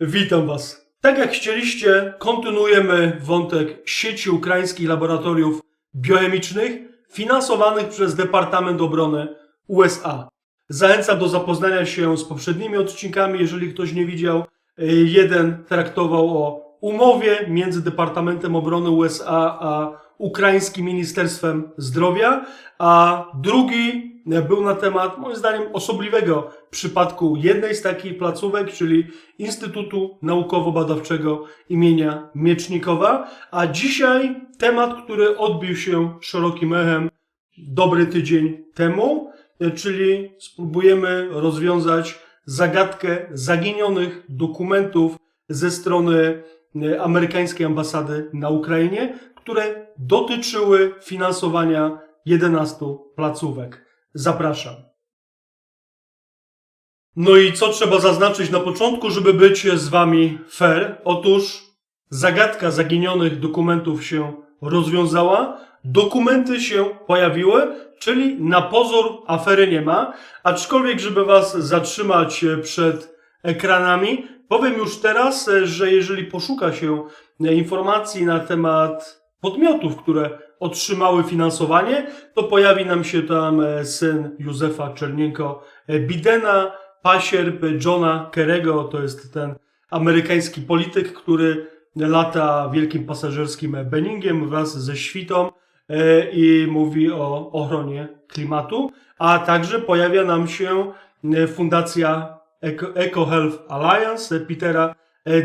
Witam Was. Tak jak chcieliście, kontynuujemy wątek sieci ukraińskich laboratoriów biochemicznych finansowanych przez Departament Obrony USA. Zachęcam do zapoznania się z poprzednimi odcinkami, jeżeli ktoś nie widział. Jeden traktował o umowie między Departamentem Obrony USA a Ukraińskim Ministerstwem Zdrowia, a drugi był na temat, moim zdaniem, osobliwego przypadku jednej z takich placówek, czyli Instytutu Naukowo-Badawczego imienia Miecznikowa. A dzisiaj temat, który odbił się szerokim echem dobry tydzień temu, czyli spróbujemy rozwiązać zagadkę zaginionych dokumentów ze strony e, amerykańskiej ambasady na Ukrainie, które dotyczyły finansowania 11 placówek. Zapraszam. No i co trzeba zaznaczyć na początku, żeby być z Wami fair? Otóż zagadka zaginionych dokumentów się rozwiązała, dokumenty się pojawiły, czyli na pozór afery nie ma, aczkolwiek, żeby Was zatrzymać przed ekranami, powiem już teraz, że jeżeli poszuka się informacji na temat podmiotów, które otrzymały finansowanie, to pojawi nam się tam e, syn Józefa Czernienko e, Bidena, pasierb Johna Kerego, to jest ten amerykański polityk, który lata wielkim pasażerskim Benningiem wraz ze świtą e, i mówi o ochronie klimatu, a także pojawia nam się fundacja Eco, Health Alliance Petera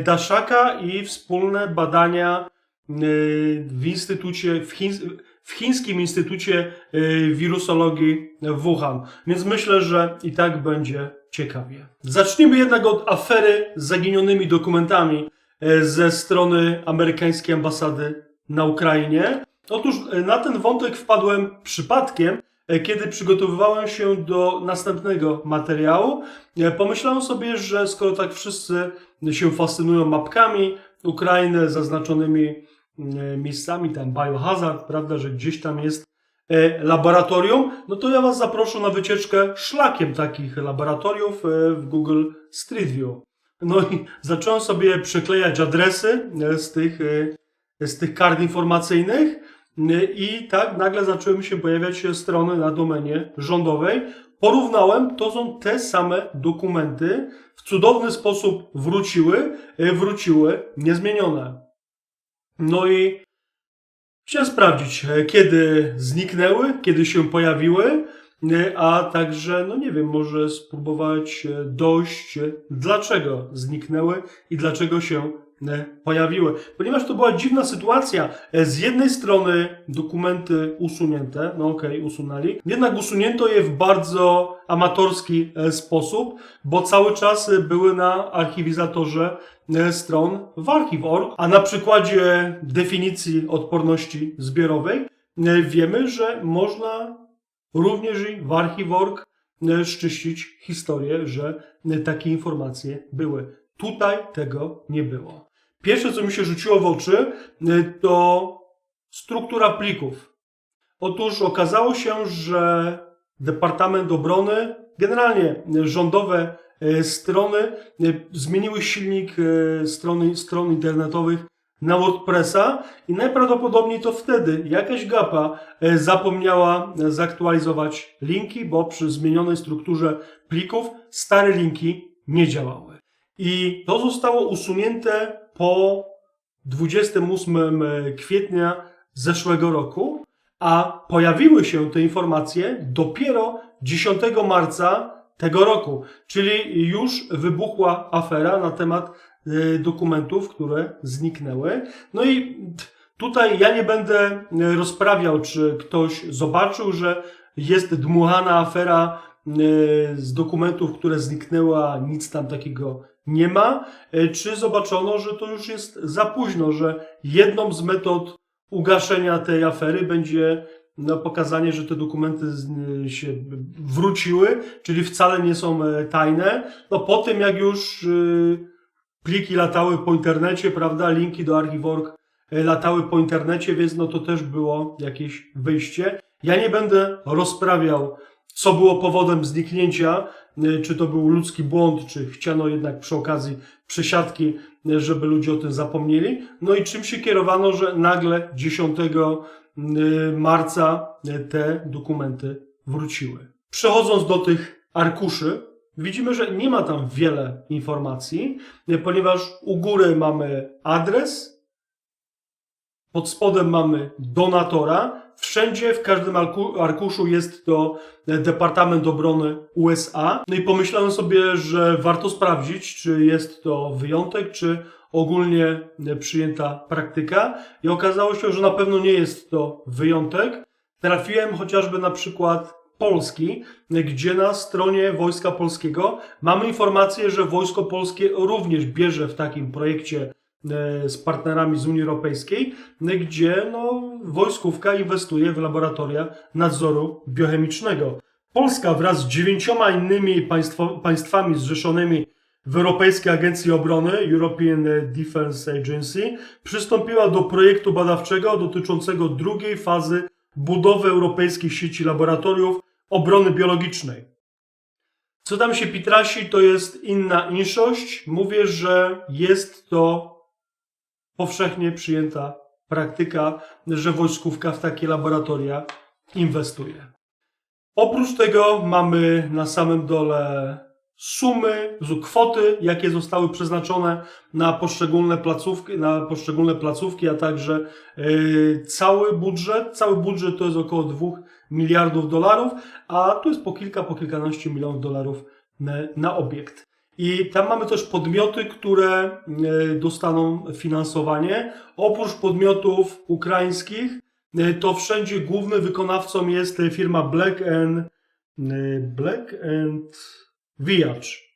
Daszaka i wspólne badania w instytucie, w, chiń, w chińskim instytucie wirusologii w Wuhan. Więc myślę, że i tak będzie ciekawie. Zacznijmy jednak od afery z zaginionymi dokumentami ze strony amerykańskiej ambasady na Ukrainie. Otóż na ten wątek wpadłem przypadkiem, kiedy przygotowywałem się do następnego materiału. Pomyślałem sobie, że skoro tak wszyscy się fascynują mapkami Ukrainy zaznaczonymi miejscami, tam biohazard, prawda, że gdzieś tam jest e, laboratorium, no to ja Was zaproszę na wycieczkę szlakiem takich laboratoriów e, w Google Street View. No i zacząłem sobie przyklejać adresy e, z tych, z tych kart informacyjnych i tak nagle zaczęły się pojawiać strony na domenie rządowej. Porównałem, to są te same dokumenty, w cudowny sposób wróciły, wróciły niezmienione. No i chciałem sprawdzić, e, kiedy zniknęły, kiedy się pojawiły, e, a także, no nie wiem, może spróbować e, dojść, dlaczego zniknęły i dlaczego się pojawiły. Ponieważ to była dziwna sytuacja. Z jednej strony dokumenty usunięte, no okej, okay, usunęli, jednak usunięto je w bardzo amatorski sposób, bo cały czas były na archiwizatorze stron w archiv.org, a na przykładzie definicji odporności zbiorowej wiemy, że można również i w archiv.org szczyścić historię, że takie informacje były. Tutaj tego nie było. Pierwsze, co mi się rzuciło w oczy, to struktura plików. Otóż okazało się, że Departament Obrony, generalnie rządowe strony zmieniły silnik strony, stron internetowych na WordPressa i najprawdopodobniej to wtedy jakaś gapa zapomniała zaktualizować linki, bo przy zmienionej strukturze plików stare linki nie działały. I to zostało usunięte po 28 kwietnia zeszłego roku, a pojawiły się te informacje dopiero 10 marca tego roku. Czyli już wybuchła afera na temat dokumentów, które zniknęły. No i tutaj ja nie będę rozprawiał, czy ktoś zobaczył, że jest dmuchana afera z dokumentów, które zniknęły, a nic tam takiego nie ma, czy zobaczono, że to już jest za późno, że jedną z metod ugaszenia tej afery będzie no, pokazanie, że te dokumenty się wróciły, czyli wcale nie są tajne. No po tym, jak już pliki latały po internecie, prawda, linki do archiv.org latały po internecie, więc no to też było jakieś wyjście. Ja nie będę rozprawiał, co było powodem zniknięcia czy to był ludzki błąd, czy chciano jednak przy okazji przesiadki, y, żeby ludzie o tym zapomnieli. No i czym się kierowano, że nagle 10 y, marca te dokumenty wróciły. Przechodząc do tych arkuszy, widzimy, że nie ma tam wiele informacji, ponieważ u góry mamy adres, pod spodem mamy donatora. Wszędzie, w każdym arku- arkuszu jest to e, Departament Obrony USA. No i pomyślałem sobie, że warto sprawdzić, czy jest to wyjątek, czy ogólnie e, przyjęta praktyka. I okazało się, że na pewno nie jest to wyjątek. Trafiłem chociażby na przykład Polski, e, gdzie na stronie Wojska Polskiego mamy informację, że Wojsko Polskie również bierze w takim projekcie z partnerami z Unii Europejskiej, e, gdzie no, wojskówka inwestuje w laboratoria nadzoru biochemicznego. Polska wraz z dziewięcioma innymi państwo, państwami zrzeszonymi w Europejskiej Agencji Obrony, European Defence Agency, przystąpiła do projektu badawczego dotyczącego drugiej fazy budowy europejskiej sieci laboratoriów obrony biologicznej. Co tam się pitrasi, to jest inna inszość. Mówię, że jest to powszechnie przyjęta praktyka, że wojskówka w takie laboratoria inwestuje. Oprócz tego mamy na samym dole sumy, kwoty, jakie zostały przeznaczone na poszczególne placówki, na poszczególne placówki, a także yy, cały budżet. Cały budżet to jest około 2 miliardów dolarów, a tu jest po kilka, po kilkanaście milionów dolarów na, na obiekt. I tam mamy też podmioty, które e, dostaną finansowanie. Oprócz podmiotów ukraińskich, e, to wszędzie głównym wykonawcą jest e, firma Black and, Black and Viacz.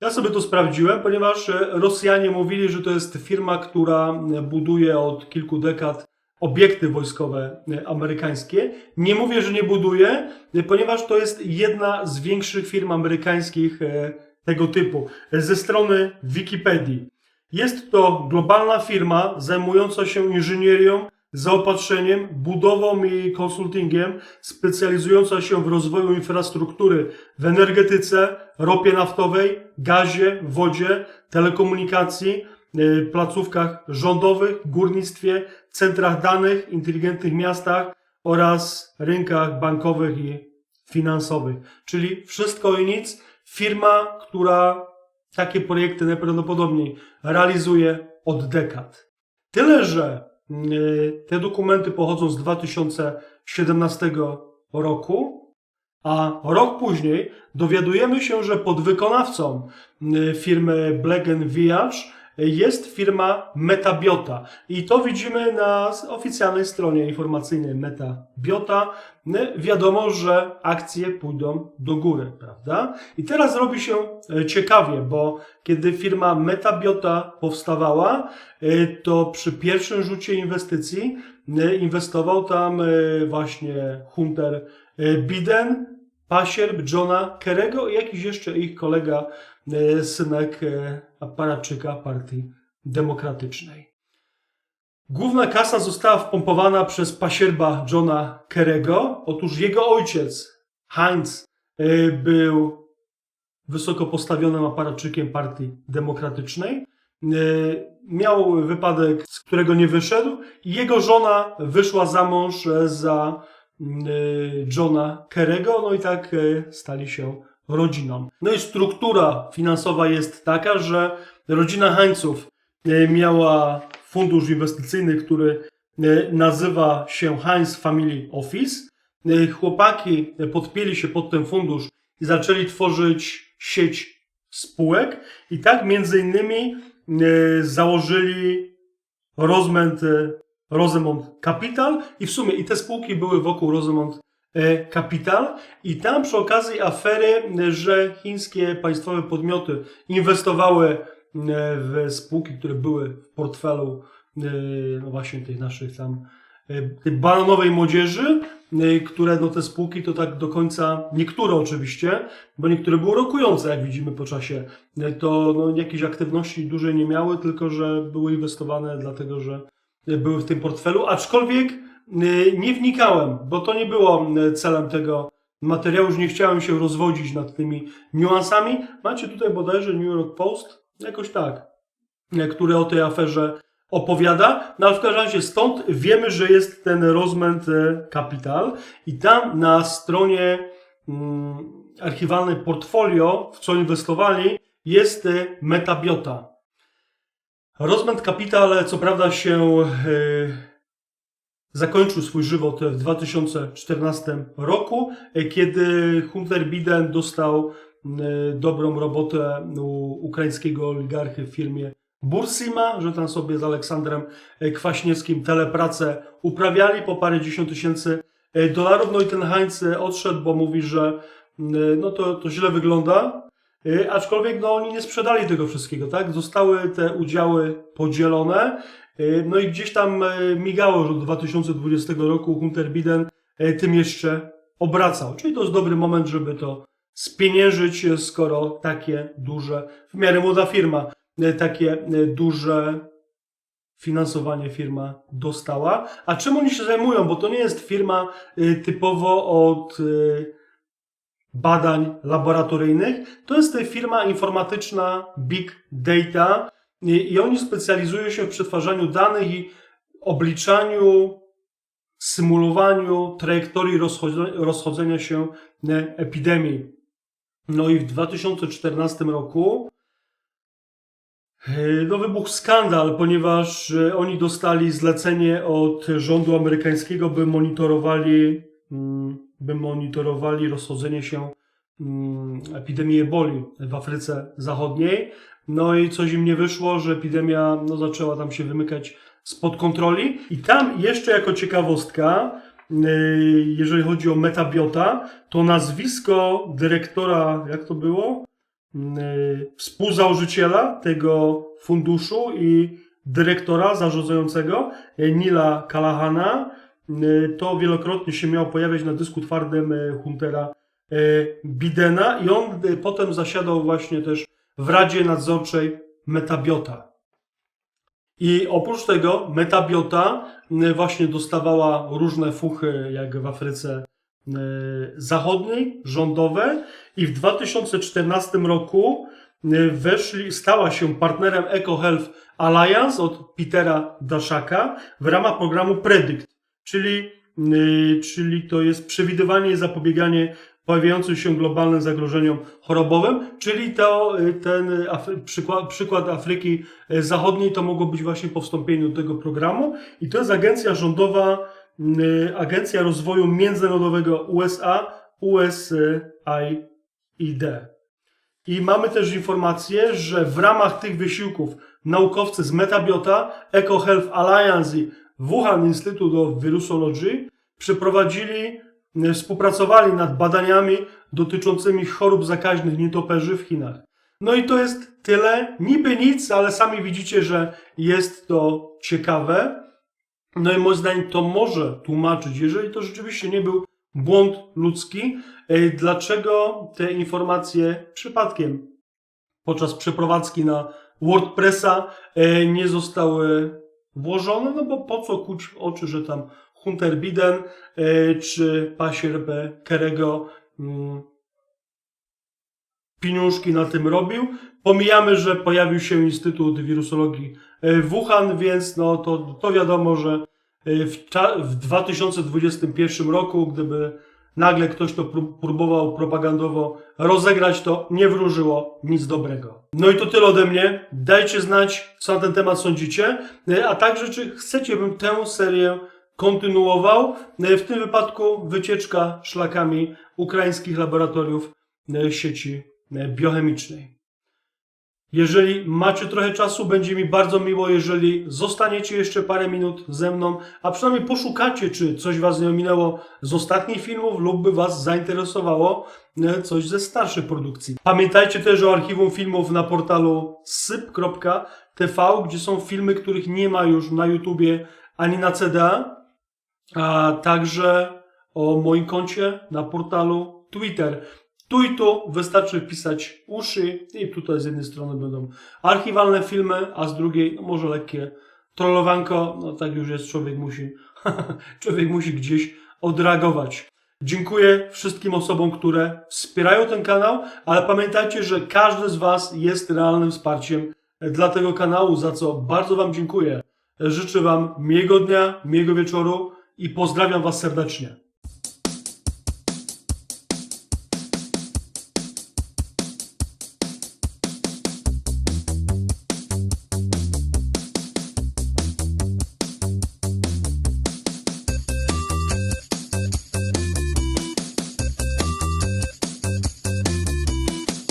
Ja sobie to sprawdziłem, ponieważ Rosjanie mówili, że to jest firma, która buduje od kilku dekad obiekty wojskowe amerykańskie. Nie mówię, że nie buduje, ponieważ to jest jedna z większych firm amerykańskich tego typu. Ze strony Wikipedii. Jest to globalna firma zajmująca się inżynierią, zaopatrzeniem, budową i konsultingiem, specjalizująca się w rozwoju infrastruktury w energetyce, ropie naftowej, gazie, wodzie, telekomunikacji, y, placówkach rządowych, górnictwie, centrach danych, inteligentnych miastach oraz rynkach bankowych i finansowych. Czyli wszystko i nic. Firma, która takie projekty najprawdopodobniej realizuje od dekad. Tyle, że y, te dokumenty pochodzą z 2017 roku, a rok później dowiadujemy się, że podwykonawcą y, firmy Black Viage jest firma Metabiota. I to widzimy na oficjalnej stronie informacyjnej Metabiota. Wiadomo, że akcje pójdą do góry, prawda? I teraz robi się y, ciekawie, bo kiedy firma Metabiota powstawała, y, to przy pierwszym rzucie inwestycji y, inwestował tam właśnie Hunter Biden, pasierb Johna Kerego i jakiś jeszcze ich kolega, synek y, aparatczyka Partii Demokratycznej. Główna kasa została wpompowana przez pasierba Johna Kerego. Otóż jego ojciec, Heinz, y, był wysoko postawionym aparatczykiem Partii Demokratycznej. Miał wypadek, z którego nie wyszedł, i jego żona wyszła za mąż e, za Johna Kerego, no i tak stali się rodziną. No i struktura finansowa jest taka, że rodzina Heinzów y, miała fundusz inwestycyjny, który y, nazywa się Heinz Family Office. Y, Chłopaki podpięli się pod ten fundusz i zaczęli tworzyć sieć spółek i tak między innymi założyli Rozmont, y, Rosemont Capital i w sumie i te spółki były wokół Rosemont Capital i tam przy okazji afery, y, że chińskie państwowe podmioty inwestowały y, w spółki, które były w portfelu no właśnie tych naszych tam tej bananowej młodzieży, które no te spółki to tak do końca, niektóre oczywiście, bo niektóre były rokujące, jak widzimy po czasie, to no, jakieś aktywności dłużej nie miały, tylko że były inwestowane dlatego, że były w tym portfelu, aczkolwiek nie wnikałem, bo to nie było y, celem tego materiału, już nie chciałem się rozwodzić nad tymi niuansami. Macie tutaj bodajże New York Post? Jakoś tak. e, Który o tej aferze opowiada. No ale w każdym razie stąd wiemy, że jest ten rozmęt Capital i tam na stronie mm, archiwalnej portfolio, w co inwestowali, jest metabiota. Rozmęt Capital co prawda się e, zakończył swój żywot w 2014 roku, e, kiedy Hunter Biden dostał e, dobrą robotę u ukraińskiego oligarchy w firmie Bursima, że tam sobie z Aleksandrem e, Kwaśniewskim telepracę uprawiali po parę dziesiąt tysięcy dolarów. No i ten Heinz odszedł, bo mówi, że no to, to źle wygląda. E, Aczkolwiek no, oni nie sprzedali tego wszystkiego, tak? Zostały te udziały podzielone. E, No i gdzieś tam e, migało, że do 2020 roku Hunter Biden tym jeszcze obracał. Czyli to jest dobry moment, żeby to spieniężyć, skoro takie duże, w miarę młoda firma, takie duże finansowanie firma dostała. A czym oni się zajmują? Bo to nie jest firma typowo od badań laboratoryjnych. To jest firma informatyczna Big Data i, oni specjalizują się w przetwarzaniu danych i obliczaniu, symulowaniu trajektorii rozchodzenia, się epidemii. No i w 2014 roku e, no wybuchł skandal, ponieważ e, oni dostali zlecenie od rządu amerykańskiego, by monitorowali, by monitorowali rozchodzenie się mm, epidemii eboli w Afryce Zachodniej. No i coś im nie wyszło, że epidemia no, zaczęła tam się wymykać spod kontroli. I tam jeszcze jako ciekawostka, yy, jeżeli chodzi o metabiota, to nazwisko dyrektora, jak to było? Yy, Współzałożyciela tego funduszu i dyrektora zarządzającego, Nila Kalahana, to wielokrotnie się miało pojawiać na dysku twardym yy, Huntera yy, Bidena i on potem zasiadał właśnie też w Radzie Nadzorczej Metabiota. I oprócz tego Metabiota y, właśnie dostawała różne fuchy, jak w Afryce y, Zachodniej, rządowe i w 2014 roku y, weszli, stała się partnerem EcoHealth Alliance od Petera Daszaka w ramach programu PREDICT, czyli, y, czyli to jest przewidywanie i zapobieganie pojawiającym się globalnym zagrożeniom chorobowym, czyli to, y, ten Afry- przykład, przykład Afryki y, Zachodniej to mogło być właśnie po wstąpieniu do tego programu i to jest agencja rządowa, y, Agencja Rozwoju Międzynarodowego USA, USAID. I mamy też informację, że w ramach tych wysiłków naukowcy z Metabiota, EcoHealth Alliance i Wuhan Institute of Virusology przeprowadzili, y, współpracowali nad badaniami dotyczącymi chorób zakaźnych nietoperzy w Chinach. No i to jest tyle, niby nic, ale sami widzicie, że jest to ciekawe. No i moim zdaniem to może tłumaczyć, jeżeli to rzeczywiście nie był błąd ludzki, y, dlaczego te informacje przypadkiem podczas przeprowadzki na WordPressa y, nie zostały włożone, no bo po co kuć oczy, że tam Hunter Biden y, czy pasierb Kerego mm, pieniążki na tym robił. Pomijamy, że pojawił się Instytut Wirusologii y, w Wuhan, więc no to, to wiadomo, że y, w, w 2021 roku, gdyby nagle ktoś to prób- próbował propagandowo rozegrać, to nie wróżyło nic dobrego. No i to tyle ode mnie. Dajcie znać, co na ten temat sądzicie, y, a także czy chcecie, bym tę serię kontynuował. Y, W tym wypadku wycieczka szlakami ukraińskich laboratoriów y, sieci biochemicznej. Jeżeli macie trochę czasu, będzie mi bardzo miło, jeżeli zostaniecie jeszcze parę minut ze mną, a przynajmniej poszukacie, czy coś Was nie ominęło z ostatnich filmów lub by Was zainteresowało e, coś ze starszych produkcji. Pamiętajcie też o archiwum filmów na portalu syp.tv, gdzie są filmy, których nie ma już na YouTubie ani na CDA, a także o moim koncie na portalu Twitter. I tu wystarczy wpisać uszy i tutaj z jednej strony będą archiwalne filmy, a z drugiej no może lekkie trollowanko. No tak już jest, człowiek musi, człowiek musi gdzieś odreagować. Dziękuję wszystkim osobom, które wspierają ten kanał, ale pamiętajcie, że każdy z Was jest realnym wsparciem dla tego kanału, za co bardzo Wam dziękuję. Życzę Wam miłego dnia, miłego wieczoru i pozdrawiam Was serdecznie.